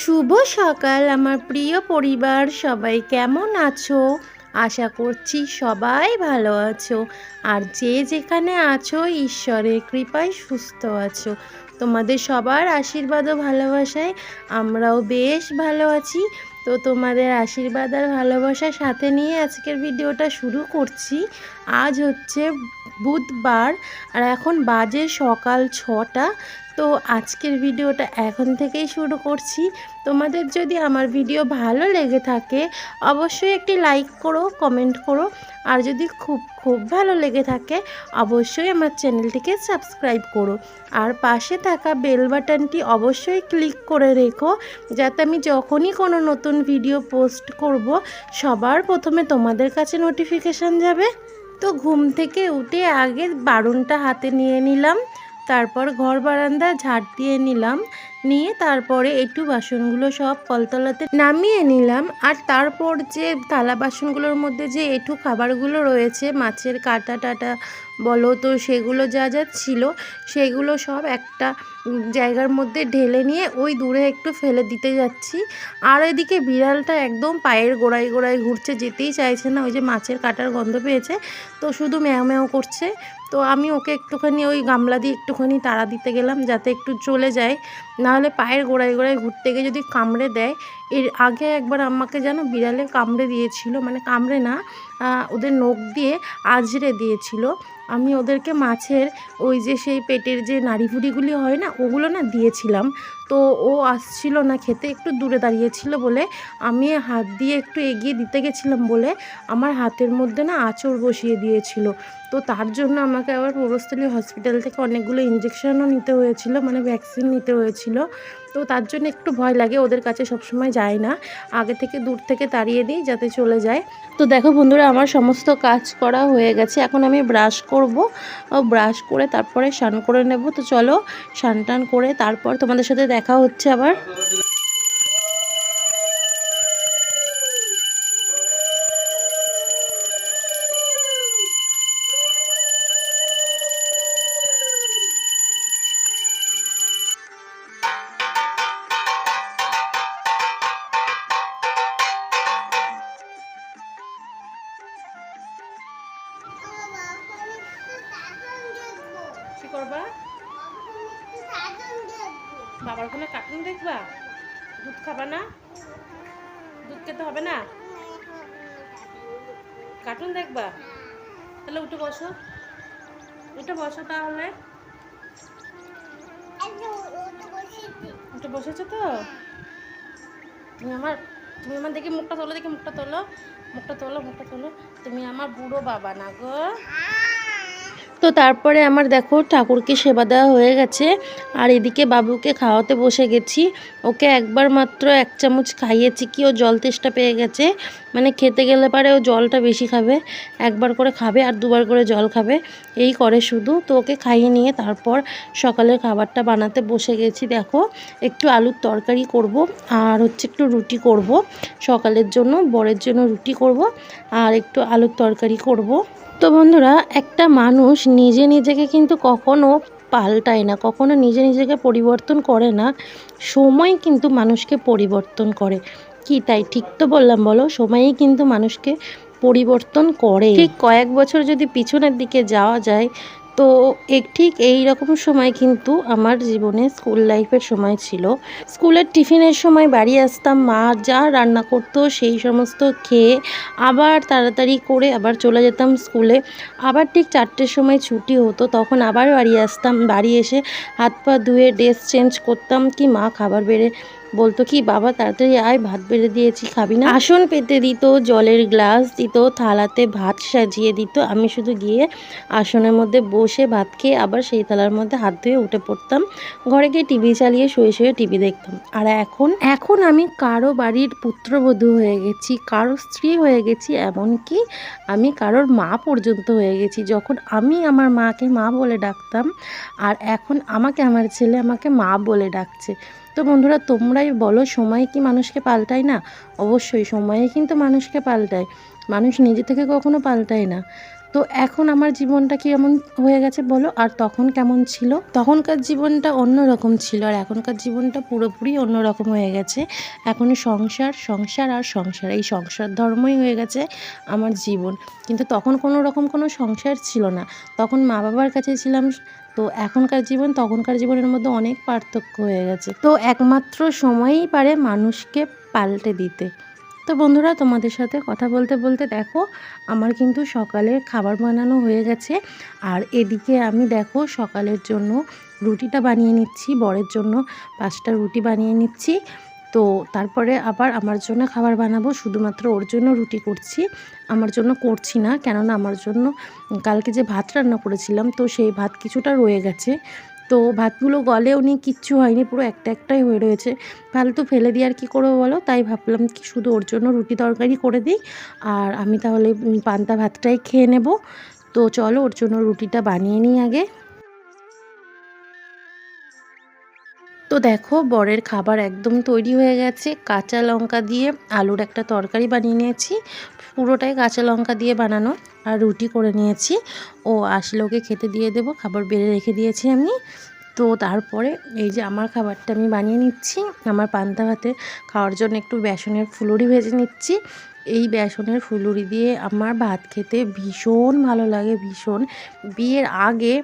শুভ সকাল, আমার প্রিয় পরিবার, সবাই কেমন আছো? আশা করছি সবাই ভালো আছো। আর যে যেখানে আছো, ঈশ্বরের কৃপায় সুস্থ আছো। তোমাদের সবার আশীর্বাদ ও ভালোবাসায় আমরাও বেশ ভালো আছি। তো তোমাদের আশীর্বাদ আর ভালোবাসার সাথে নিয়ে আজকের ভিডিওটা শুরু করছি। আজ হচ্ছে বুধবার আর এখন বাজে সকাল ছটা। তো আজকের ভিডিওটা এখন থেকেই শুরু করছি। তোমাদের যদি আমার ভিডিও ভালো লেগে থাকে, অবশ্যই একটি লাইক করো, কমেন্ট করো। আর যদি খুব খুব ভালো লেগে থাকে, অবশ্যই আমার চ্যানেলটিকে সাবস্ক্রাইব করো। আর পাশে থাকা বেল বাটনটি অবশ্যই ক্লিক করে রেখো, যাতে আমি যখনই কোনো নতুন ভিডিও পোস্ট করব, সবার প্রথমে তোমাদের কাছে নোটিফিকেশান যাবে। তো ঘুম থেকে উঠে আগে বারণটা হাতে নিয়ে নিলাম, তারপর ঘর বারান্দা ঝাড় দিয়ে নিলাম। নিয়ে তারপরে একটু বাসনগুলো সব কলতলাতে নামিয়ে নিলাম। আর তারপর যে থালা বাসনগুলোর মধ্যে যে একটু খাবারগুলো রয়েছে, মাছের কাটা টাটা বলো তো সেগুলো যা যা ছিল, সেগুলো সব একটা জায়গার মধ্যে ঢেলে নিয়ে ওই দূরে একটু ফেলে দিতে যাচ্ছি। আর এদিকে বিড়ালটা একদম পায়ের গোড়ায় গোড়ায় ঘুরছে, যেতেই চাইছে না, ওই যে মাছের কাটার গন্ধ পেয়েছে। তো শুধু ম্যাও ম্যাও করছে। তো আমি ওকে একটুখানি ওই গামলা দিয়ে একটুখানি তাড়া দিতে গেলাম যাতে একটু চলে যায়। নাহলে পায়ের গোড়ায় গোড়ায় ঘুরতে গিয়ে যদি কামড়ে দেয়, এর আগে একবার আমাকে যেন বিড়ালে কামড়ে দিয়েছিল মানে কামড়ে না ওদের নখ দিয়ে আজরে দিয়েছিল। আমি ওদেরকে মাছের ওই যে সেই পেটের যে নাড়িভুড়িগুলি হয় না, ওগুলো না দিয়েছিলাম। তো ও আসছিল না খেতে, একটু দূরে দাঁড়িয়েছিল বলে আমি হাত দিয়ে একটু এগিয়ে দিতে গেছিলাম বলে আমার হাতের মধ্যে না আঁচড় বসিয়ে দিয়েছিল। তো তার জন্য আমাকে আবার পূর্বস্থলী হসপিটাল থেকে অনেকগুলো ইঞ্জেকশনও নিতে হয়েছিল মানে ভ্যাকসিন নিতে হয়েছিল। তো তার জন্য একটু ভয় লাগে, ওদের কাছে সবসময় যায় না। আগে থেকে দূর থেকে তাড়িয়ে দিই যাতে চলে যায়। তো দেখো বন্ধুরা, আমার সমস্ত কাজ করা হয়ে গেছে। এখন আমি ব্রাশ করব। ব্রাশ করে তারপরে স্নান করে নেব। তো চলো স্নান টান করে তারপর তোমাদের সাথে দেখা হচ্ছে আবার। কি করবা? বাবার কোনো কার্টুন দেখবা? দুধ খাবা না? দুধ খেতে হবে না? কার্টুন দেখবা? তাহলে উঠে বসো। উঠে বসো তাহলে। উঠে বসেছো তো? তুমি আমার তুমি আমার দেখি মুখটা তোলো, দেখি মুখটা তোলো। মুখটা তোলো মুখটা তোলো। তুমি আমার বুড়ো বাবা না গো। তো তারপরে আমার দেখো ঠাকুরকে সেবা দেওয়া হয়ে গেছে। আর এদিকে বাবুকে খাওয়াতে বসে গেছি। ওকে একবার মাত্র এক চামচ খাইয়েছি কি, ও জল তেষ্টা পেয়ে গেছে। মানে খেতে গেলে পারে ও জলটা বেশি খাবে। একবার করে খাবে আর দুবার করে জল খাবে। এই করে শুধু। তো ওকে খাইয়ে নিয়ে তারপর সকালের খাবারটা বানাতে বসে গেছি। দেখো একটু আলুর তরকারি করব আর হচ্ছে একটু রুটি করব। সকালের জন্য, বরের জন্য রুটি করব আর একটু আলুর তরকারি করব। তো বন্ধুরা, একটা মানুষ নিজে নিজেকে কিন্তু কখনো পাল্টায় না, কখনো নিজে নিজেকে পরিবর্তন করে না, সময় কিন্তু মানুষকে পরিবর্তন করে। কি তাই? ঠিক তো বললাম, বলো? সময়ই কিন্তু মানুষকে পরিবর্তন করে ঠিক কয়েক বছর যদি পিছনের দিকে যাওয়া যায় তো এক ঠিক এই রকম সময় কিন্তু আমার জীবনে স্কুল লাইফের সময় ছিল। স্কুলের টিফিনের সময় বাড়ি আসতাম, মা যা রান্না করতো সেই সমস্ত খেয়ে আবার তাড়াতাড়ি করে আবার চলে যেতাম স্কুলে আবার ঠিক চারটের সময় ছুটি হতো, তখন আবার বাড়ি আসতাম। বাড়ি এসে হাত পা ধুয়ে ড্রেস চেঞ্জ করতাম কি মা খাবার বেড়ে বলতো কি, বাবা, তাড়াতাড়ি আয়, ভাত বেড়ে দিয়েছি, খাবি না? আসন পেতে দিত, জলের গ্লাস দিত, থালাতে ভাত সাজিয়ে দিত। আমি শুধু গিয়ে আসনের মধ্যে বসে ভাত খেয়ে আবার সেই থালার মধ্যে হাত ধুয়ে উঠে পড়তাম। ঘরে গিয়ে টিভি চালিয়ে শুয়ে শুয়ে টিভি দেখতাম। আর এখন? এখন আমি কারও বাড়ির পুত্রবধূ হয়ে গেছি, কারও স্ত্রী হয়ে গেছি, এমনকি আমি কারোর মা পর্যন্ত হয়ে গেছি। যখন আমি আমার মাকে মা বলে ডাকতাম, আর এখন আমাকে আমার ছেলে আমাকে মা বলে ডাকছে তো বন্ধুরা, তোমরাই বলো সময় কি মানুষকে পাল্টায় না? অবশ্যই সময়ে কিন্তু মানুষকে পাল্টায়। মানুষ নিজে থেকে কখনো পাল্টায় না। তো এখন আমার জীবনটা কি এমন হয়ে গেছে বলো? আর তখন কেমন ছিল? তখনকার জীবনটা অন্যরকম ছিল আর এখনকার জীবনটা পুরোপুরি অন্যরকম হয়ে গেছে। এখন সংসার সংসার আর সংসার। এই সংসার ধর্মই হয়ে গেছে আমার জীবন। কিন্তু তখন কোনো রকম কোনো সংসার ছিল না। তখন মা বাবার কাছে ছিলাম। তো এখনকার জীবন, তখনকার জীবনের মধ্যে অনেক পার্থক্য হয়ে গেছে। তো একমাত্র সময়ই পারে মানুষকে পাল্টে দিতে। তো বন্ধুরা, তোমাদের সাথে কথা বলতে বলতে দেখো, আমার কিন্তু সকালের খাবার বানানো হয়ে গেছে। আর এদিকে আমি দেখো, সকালের জন্য রুটিটা বানিয়ে নিচ্ছি, বরের জন্য পাঁচটা রুটি বানিয়ে নিচ্ছি। তো তারপরে আবার আমার জন্য খাবার বানাবো, শুধুমাত্র ওর জন্য রুটি করছি, আমার জন্য করছি না। কেননা আমার জন্য কালকে যে ভাত রান্না করেছিলাম, তো সেই ভাত কিছুটা রয়ে গেছে। তো ভাতগুলো গলেও নি কিচ্ছু হয়নি, পুরো একটা একটাই হয়ে রয়েছে। ফালতু ফেলে দিয়ে আর কী করব বলো? তাই ভাবলাম কি শুধু ওর জন্য রুটি তরকারি করে দিই। আর আমি তাহলে পান্তা ভাতটাই খেয়ে নেব। তো চলো ওর জন্য রুটিটা বানিয়ে নিই আগে। তো দেখো বরের খাবার একদম তৈরি হয়ে গেছে। কাঁচা লঙ্কা দিয়ে আলুর একটা তরকারি বানিয়ে নিয়েছি। পুরোটাই কাঁচা লঙ্কা দিয়ে বানানো আর রুটি করে নিয়েছি। ও আসলে ওকে খেতে দিয়ে দেবো, খাবার বেড়ে রেখে দিয়েছি আমি। তো তারপরে এই যে আমার খাবারটা আমি বানিয়ে নিচ্ছি, আমার পান্তা ভাতে খাওয়ার জন্য একটু বেসনের ফুলুরি ভেজে নিচ্ছি। এই বেসনের ফুলুরি দিয়ে আমার ভাত খেতে ভীষণ ভালো লাগে, ভীষণ। বিয়ের আগে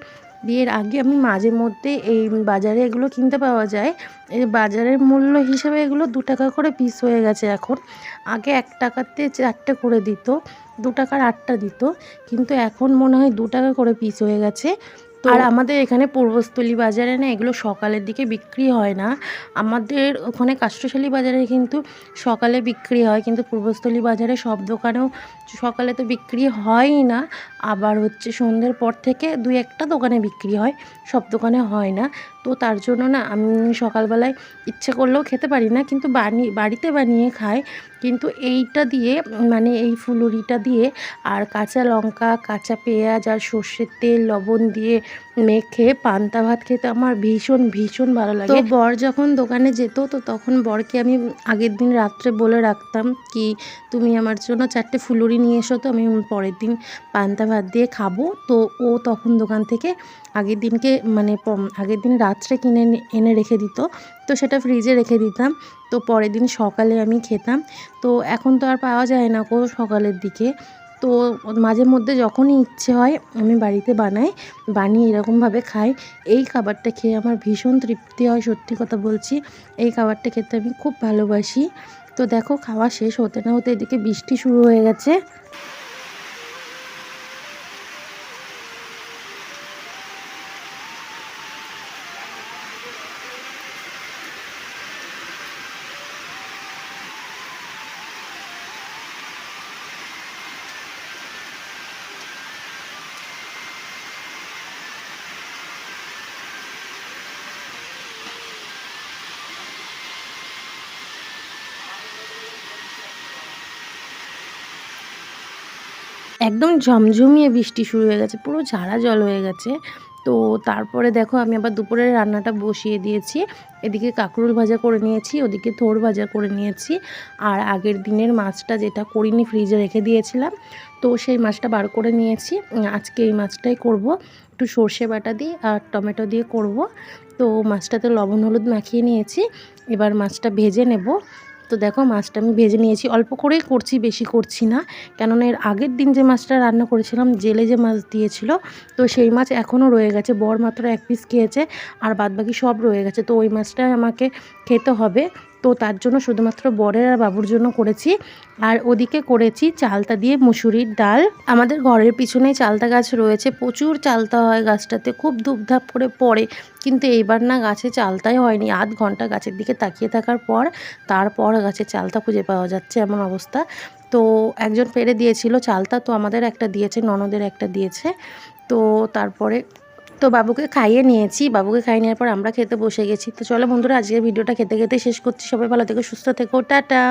বিয়ের আগে আমি মাঝে মধ্যে এই বাজারে এগুলো কিনতে পাওয়া যায়। এই বাজারের মূল্য হিসেবে এগুলো দু টাকা করে পিস হয়ে গেছে এখন। আগে এক টাকাতে চারটে করে দিত, দু টাকার আটটা দিত। কিন্তু এখন মনে হয় দু টাকা করে পিস হয়ে গেছে। আর আমাদের এখানে পূর্বস্থলী বাজারে না এগুলো সকালের দিকে বিক্রি হয় না। আমাদের ওখানে কাষ্টশালী বাজারে কিন্তু সকালে বিক্রি হয়, কিন্তু পূর্বস্থলী বাজারে সব দোকানেও সকালে তো বিক্রি হয়ই না। আবার হচ্ছে সন্ধ্যের পর থেকে দুই একটা দোকানে বিক্রি হয়, সব দোকানে হয় না। তো তার জন্য না আমি সকালবেলায় ইচ্ছে করলেও খেতে পারি না, কিন্তু বানিয়ে বাড়িতে বানিয়ে খাই। কিন্তু এইটা দিয়ে মানে এই ফুলুরিটা দিয়ে আর কাঁচা লঙ্কা, কাঁচা পেঁয়াজ আর সর্ষের তেল, লবণ দিয়ে মেখে পান্তা ভাত খেতে আমার ভীষণ ভীষণ ভালো লাগে। তো বর যখন দোকানে যেত, তো তখন বরকে আমি আগের দিন রাত্রে বলে রাখতাম কি, তুমি আমার জন্য চারটে ফুলুরি নিয়ে এসো, তো আমি পরের দিন পান্তা ভাত দিয়ে খাব। তো ও তখন দোকান থেকে আগের দিনকে মানে আগের দিন রাত্রে কিনে এনে রেখে দিত। তো সেটা ফ্রিজে রেখে দিতাম। তো পরের দিন সকালে আমি খেতাম। তো এখন তো আর পাওয়া যায় না কো সকালের দিকে। তো মাঝে মধ্যে যখনই ইচ্ছে হয়, আমি বাড়িতে বানাই, বানিয়ে এরকমভাবে খাই। এই খাবারটা খেয়ে আমার ভীষণ তৃপ্তি হয়, সত্যি কথা বলছি। এই খাবারটা খেতে আমি খুব ভালোবাসি। তো দেখো, খাওয়া শেষ, হতে না হতে এদিকে বৃষ্টি শুরু হয়ে গেছে। একদম ঝমঝমিয়ে বৃষ্টি শুরু হয়ে গেছে, পুরো ঝাড়া জল হয়ে গেছে। তো তারপরে দেখো আমি আবার দুপুরের রান্নাটা বসিয়ে দিয়েছি। এদিকে কাঁকরুল ভাজা করে নিয়েছি, ওদিকে থোর ভাজা করে নিয়েছি। আর আগের দিনের মাছটা যেটা করিনি ফ্রিজে রেখে দিয়েছিলাম, তো সেই মাছটা বার করে নিয়েছি। আজকে এই মাছটাই করব। একটু সর্ষে বাটা দিয়ে আর টমেটো দিয়ে করব। তো মাছটাতে লবণ, হলুদ মাখিয়ে নিয়েছি। এবার মাছটা ভেজে নেব। তো দেখো মাছটা আমি ভেজে নিয়েছি। অল্প করেই করছি, বেশি করছি না। কেননা এর আগের দিন যে মাছটা রান্না করেছিলাম, জেলে যে মাছ দিয়েছিল, তো সেই মাছ এখনও রয়ে গেছে। বর মাত্র এক পিস খেয়েছে, আর বাদবাকি সব রয়ে গেছে। তো ওই মাছটাই আমাকে খেতে হবে। তো তার জন্য শুধুমাত্র বরের আর বাবুর জন্য করেছি। আর ওদিকে করেছি চালতা দিয়ে মুসুরির ডাল। আমাদের ঘরের পিছনেই চালতা গাছ রয়েছে, প্রচুর চালতা হয় গাছটাতে, খুব ধূপধাপ করে পড়ে। কিন্তু এইবার না গাছে চালতাই হয়নি, আধ ঘণ্টা গাছের দিকে তাকিয়ে থাকার পর তারপর গাছে চালতা খুঁজে পাওয়া যাচ্ছে এমন অবস্থা। তো একজন পেরে দিয়েছিল চালতা, তো আমাদের একটা দিয়েছে, ননদের একটা দিয়েছে। তো তারপরে তো বাবুকে খাইয়ে নিয়েছি। বাবুকে খাইয়ে নেওয়ার পর আমরা খেতে বসে গেছি। তো চলো বন্ধুরা, আজকের ভিডিওটা খেতে খেতে শেষ করছি। সবাই ভালো থেকো, সুস্থ থেকো। টাটা।